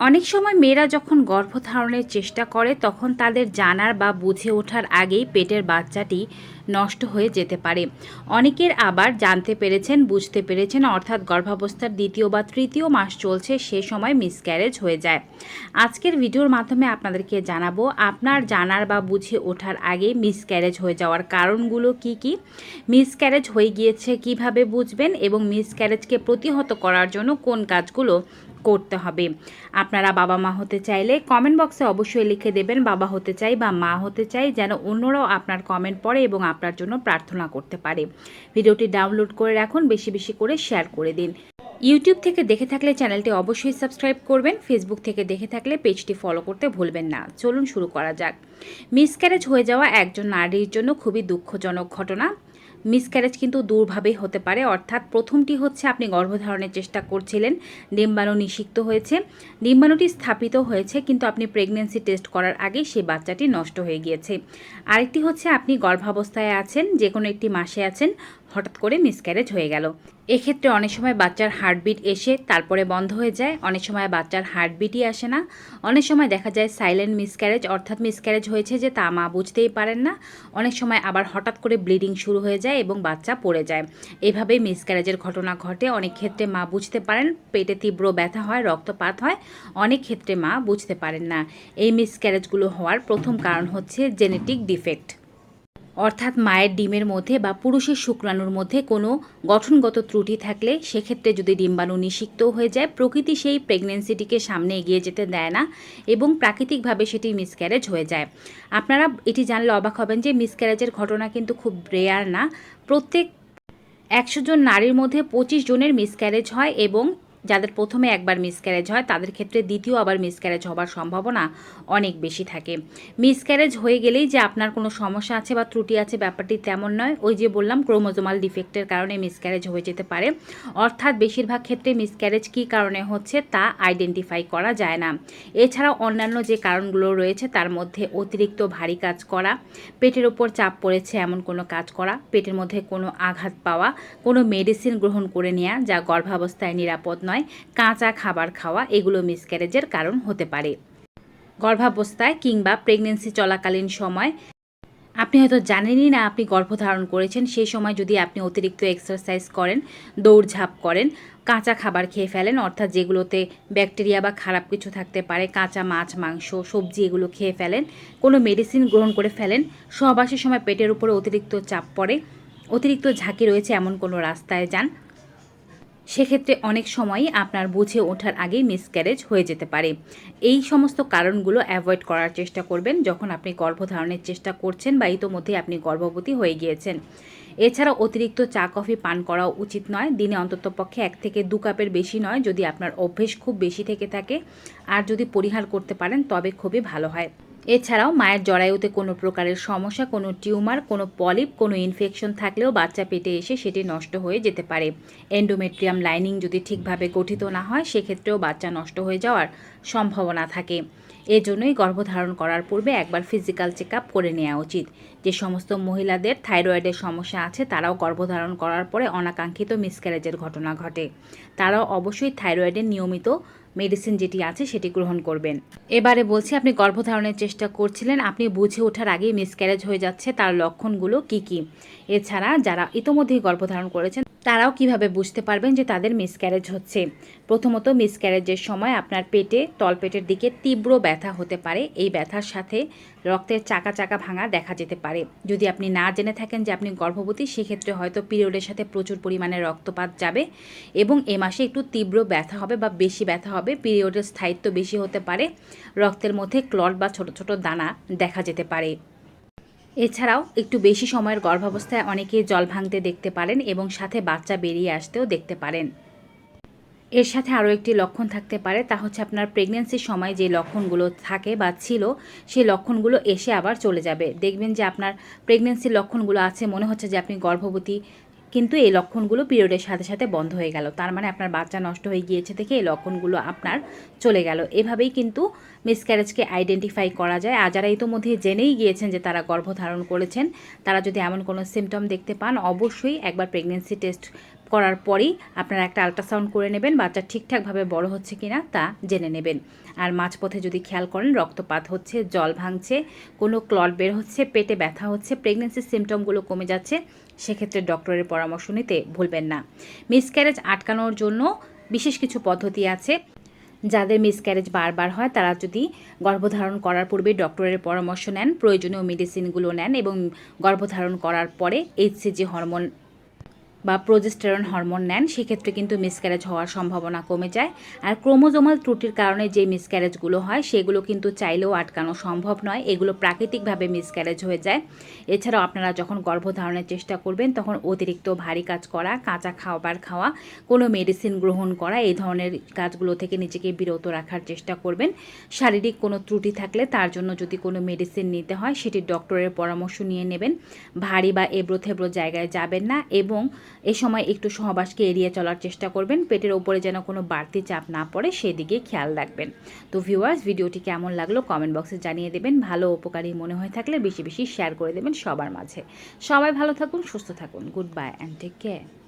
অনেক সময় মেয়েরা যখন গর্ভধারণের চেষ্টা করে, তখন তাদের জানার বা বুঝে ওঠার আগেই পেটের বাচ্চাটি নষ্ট হয়ে যেতে পারে। অনেকের আবার জানতে পেরেছেন, বুঝতে পেরেছেন, অর্থাৎ গর্ভাবস্থার দ্বিতীয় বা তৃতীয় মাস চলছে, সে সময় মিসক্যারেজ হয়ে যায়। আজকের ভিডিওর মাধ্যমে আপনাদেরকে জানাব, আপনার জানার বা বুঝে ওঠার আগে মিসক্যারেজ হয়ে যাওয়ার কারণগুলো কি কি? মিসক্যারেজ হয়ে গিয়েছে কীভাবে বুঝবেন এবং মিসক্যারেজকে প্রতিহত করার জন্য কোন কাজগুলো করতে হবে। আপনারা বাবা মা হতে চাইলে কমেন্ট বক্সে অবশ্যই লিখে দেবেন, বাবা হতে চাই বা মা হতে চাই, যেন অন্যরাও আপনার কমেন্ট পড়ে এবং আপনার জন্য প্রার্থনা করতে পারে। ভিডিওটি ডাউনলোড করে রাখুন, বেশি বেশি করে শেয়ার করে দিন। ইউটিউব থেকে দেখে থাকলে চ্যানেলটি অবশ্যই সাবস্ক্রাইব করবেন ফেসবুক থেকে দেখে থাকলে পেজটি ফলো করতে ভুলবেন না। চলুন শুরু করা যাক। মিসক্যারেজ হয়ে যাওয়া একজন নারীর জন্য খুবই দুঃখজনক ঘটনা। মিসক্যারেজ কিন্তু দুর্ভাবেই হতে পারে। অর্থাৎ প্রথমটি হচ্ছে আপনি গর্ভধারণের চেষ্টা করছিলেন, ডিম্বাণু নিষিক্ত হয়েছে। ডিম্বাণুটি স্থাপিত হয়েছে কিন্তু আপনি প্রেগনেন্সি টেস্ট করার আগে সেই বাচ্চাটি নষ্ট হয়ে গিয়েছে। আরেকটি হচ্ছে আপনি গর্ভাবস্থায় আছেন যে কোনো একটি মাসে আছেন হঠাৎ করে মিসক্যারেজ হয়ে গেল। এক্ষেত্রে অনেক সময় বাচ্চার হার্টবিট এসে তারপরে বন্ধ হয়ে যায়, অনেক সময় বাচ্চার হার্টবিটই আসে না। অনেক সময় দেখা যায় সাইলেন্ট মিসক্যারেজ অর্থাৎ মিসক্যারেজ হয়েছে যে তা মা বুঝতেই পারেন না। অনেক সময় আবার হঠাৎ করে ব্লিডিং শুরু হয়ে যায় এবং বাচ্চা পড়ে যায়। এভাবেই মিসক্যারেজের ঘটনা ঘটে। অনেক ক্ষেত্রে মা বুঝতে পারেন, পেটে তীব্র ব্যথা হয়, রক্তপাত হয়, অনেক ক্ষেত্রে মা বুঝতে পারেন না। এই মিসক্যারেজগুলো হওয়ার প্রথম কারণ হচ্ছে জেনেটিক ডিফেক্ট অর্থাৎ মায়ের ডিমের মধ্যে বা পুরুষের শুক্রাণুর মধ্যে কোনো গঠনগত ত্রুটি থাকলে সেক্ষেত্রে যদি ডিম্বাণু নিষিক্ত হয়ে যায়, প্রকৃতি সেই প্রেগনেন্সিটিকে সামনে এগিয়ে যেতে দেয় না এবং প্রাকৃতিকভাবে সেটি মিসক্যারেজ হয়ে যায়। আপনারা এটি জানলে অবাক হবেন যে মিসক্যারেজের ঘটনা কিন্তু খুব রেয়ার না। প্রত্যেক একশো জন নারীর মধ্যে পঁচিশ জনের মিসক্যারেজ হয় এবং যাদের প্রথমে একবার মিসক্যারেজ হয়, তাদের ক্ষেত্রে দ্বিতীয় আবার মিসক্যারেজ হবার সম্ভাবনা অনেক বেশি থাকে। মিসক্যারেজ হয়ে গেলেই যে আপনার কোনো সমস্যা আছে বা ত্রুটি আছে ব্যাপারটি তেমন নয়। ওই যে বললাম ক্রোমোজোমাল ডিফেক্টের কারণে মিসক্যারেজ হয়ে যেতে পারে। অর্থাৎ বেশিরভাগ ক্ষেত্রে মিসক্যারেজ কী কারণে হচ্ছে তা আইডেন্টিফাই করা যায় না। এছাড়াও অন্যান্য যে কারণগুলো রয়েছে, তার মধ্যে অতিরিক্ত ভারী কাজ করা, পেটের ওপর চাপ পড়েছে এমন কোনো কাজ করা, পেটের মধ্যে কোনো আঘাত পাওয়া, কোনো মেডিসিন গ্রহণ করে নেওয়া যা গর্ভাবস্থায় নিরাপদ নয়। নয় কাঁচা খাবার খাওয়া এগুলো মিসক্যারেজের কারণ হতে পারে। গর্ভাবস্থায় কিংবা প্রেগনেন্সি চলাকালীন সময়, আপনি হয়তো জানেনই না আপনি গর্ভধারণ করেছেন সেই সময় যদি আপনি অতিরিক্ত এক্সারসাইজ করেন, দৌড়ঝাঁপ করেন, কাঁচা খাবার খেয়ে ফেলেন, অর্থাৎ যেগুলোতে ব্যাকটেরিয়া বা খারাপ কিছু থাকতে পারে, কাঁচা মাছ, মাংস, সবজি এগুলো খেয়ে ফেলেন, কোনো মেডিসিন গ্রহণ করে ফেলেন সহবাসের সময় পেটের উপরে অতিরিক্ত চাপ পড়ে, অতিরিক্ত ঝাঁকি রয়েছে এমন কোনো রাস্তায় যান সেক্ষেত্রে অনেক সময়ই আপনার বুঝে ওঠার আগেই মিসক্যারেজ হয়ে যেতে পারে। এই সমস্ত কারণগুলো অ্যাভয়েড করার চেষ্টা করবেন যখন আপনি গর্ভধারণের চেষ্টা করছেন বা ইতোমধ্যে আপনি গর্ভবতী হয়ে গিয়েছেন। এছাড়া অতিরিক্ত চা, কফি, পান করা উচিত নয়। দিনে অন্তত পক্ষে এক থেকে দু কাপের বেশি নয়। যদি আপনার অভ্যেস খুব বেশি থেকে থাকে আর যদি পরিহার করতে পারেন, তবে খুবই ভালো হয়। এছাড়াও মায়ের জরায়ুতে কোনো প্রকারের সমস্যা, কোনো টিউমার, কোনো পলিপ, কোনো ইনফেকশন থাকলেও বাচ্চা পেটে এসে সেটি নষ্ট হয়ে যেতে পারে। এন্ডোমেট্রিয়াম লাইনিং যদি ঠিকভাবে গঠিত না হয়, সেক্ষেত্রেও বাচ্চা নষ্ট হয়ে যাওয়ার সম্ভাবনা থাকে। এজন্যই গর্ভধারণ করার পূর্বে একবার ফিজিক্যাল চেক আপ করে নেওয়া উচিত। যে সমস্ত মহিলাদের থাইরয়েডের সমস্যা আছে, তারাও গর্ভধারণ করার পরে অনাকাঙ্ক্ষিত মিসক্যারেজের ঘটনা ঘটে। তারাও অবশ্যই থাইরয়েডের নিয়মিত মেডিসিন যেটি আছে, সেটি গ্রহণ করবেন। এবারে বলছি, আপনি গর্ভধারণের চেষ্টা করছিলেন, আপনি বুঝে ওঠার আগেই মিসক্যারেজ হয়ে যাচ্ছে, তার লক্ষণগুলো কি কি? এছাড়া যারা ইতোমধ্যেই গর্ভধারণ করেছেন তারাও কীভাবে বুঝতে পারবেন যে তাদের মিসক্যারেজ হচ্ছে? প্রথমত মিসক্যারেজের সময় আপনার পেটে, তলপেটের দিকে তীব্র ব্যথা হতে পারে। এই ব্যথার সাথে রক্তের চাকা চাকা ভাঙা দেখা যেতে পারে। যদি আপনি না জেনে থাকেন যে আপনি গর্ভবতী, সেক্ষেত্রে হয়তো পিরিয়ডের সাথে প্রচুর পরিমাণে রক্তপাত যাবে এবং এ মাসে একটু তীব্র ব্যথা হবে বা বেশি ব্যথা হবে। পিরিয়ডের স্থায়িত্ব বেশি হতে পারে। রক্তের মধ্যে ক্লট বা ছোট ছোট দানা দেখা যেতে পারে। এছাড়াও একটু বেশি সময়ের গর্ভাবস্থায় অনেকে জল ভাঙতে দেখতে পারেন এবং সাথে বাচ্চা বেরিয়ে আসতেও দেখতে পারেন। এর সাথে আরও একটি লক্ষণ থাকতে পারে, তা হচ্ছে আপনার প্রেগনেন্সির সময় যে লক্ষণগুলো থাকে বা ছিল সেই লক্ষণগুলো এসে আবার চলে যাবে। দেখবেন যে আপনার প্রেগনেন্সির লক্ষণগুলো আছে, মনে হচ্ছে যে আপনি গর্ভবতী কিন্তু এই লক্ষণগুলো পিরিয়ডের সাথে সাথে বন্ধ হয়ে গেল। তার মানে আপনার বাচ্চা নষ্ট হয়ে গিয়েছে থেকে এই লক্ষণগুলো আপনার চলে গেল। এভাবেই কিন্তু মিসক্যারেজকে আইডেন্টিফাই করা যায়। আর যারা ইতোমধ্যে জেনেই গিয়েছেন যে তারা গর্ভধারণ করেছেন, তারা যদি এমন কোনো সিমটম দেখতে পান, অবশ্যই একবার প্রেগনেন্সি টেস্ট করার পরেই আপনারা একটা আলট্রাসাউন্ড করে নেবেন, বাচ্চা ঠিকঠাকভাবে বড় হচ্ছে কিনা তা জেনে নেবেন। আর মাঝপথে যদি খেয়াল করেন, রক্তপাত হচ্ছে, জল ভাঙছে, কোনো ক্লট বের হচ্ছে, পেটে ব্যথা হচ্ছে প্রেগনেন্সির সিমটমগুলো কমে যাচ্ছে, সেক্ষেত্রে ডক্টরের পরামর্শ নিতে ভুলবেন না। মিসক্যারেজ আটকানোর জন্য বিশেষ কিছু পদ্ধতি আছে। যাদের মিসক্যারেজ বারবার হয়, তারা যদি গর্ভধারণ করার পূর্বে ডক্টরের পরামর্শ নেন, প্রয়োজনীয় মেডিসিনগুলো নেন এবং গর্ভধারণ করার পরে এইচসিজি হরমোন বা প্রোজেস্টেরন হরমোন নেন, সেক্ষেত্রে কিন্তু মিসক্যারেজ হওয়ার সম্ভাবনা কমে যায়। আর ক্রোমোজোমাল ত্রুটির কারণে যে মিসক্যারেজগুলো হয়, সেগুলো কিন্তু চাইলেও আটকানো সম্ভব নয়। এগুলো প্রাকৃতিকভাবে মিসক্যারেজ হয়ে যায়। এছাড়াও আপনারা যখন গর্ভধারণের চেষ্টা করবেন, তখন অতিরিক্ত ভারী কাজ করা, কাঁচা খাবার খাওয়া, কোনো মেডিসিন গ্রহণ করা, এই ধরনের কাজগুলো থেকে নিজেকে বিরত রাখার চেষ্টা করবেন। শারীরিক কোনো ত্রুটি থাকলে তার জন্য যদি কোনো মেডিসিন নিতে হয়, সেটি ডক্টরের পরামর্শ নিয়ে নেবেন। ভারী বা এবড়ো থেবড়ো জায়গায় যাবেন না এবং এ সময় একটু সহবাসকে এড়িয়ে চলার চেষ্টা করবেন। পেটের ওপরে যেন কোনো বাড়তি চাপ না পড়ে, সেদিকে খেয়াল রাখবেন। তো ভিউয়ার্স ভিডিওটি কেমন লাগল কমেন্ট বক্সে জানিয়ে দেবেন। ভালো উপকারী মনে হয়ে থাকলে বেশি বেশি শেয়ার করে দেবেন সবার মাঝে। সবাই ভালো থাকুন, সুস্থ থাকুন। Good bye and take care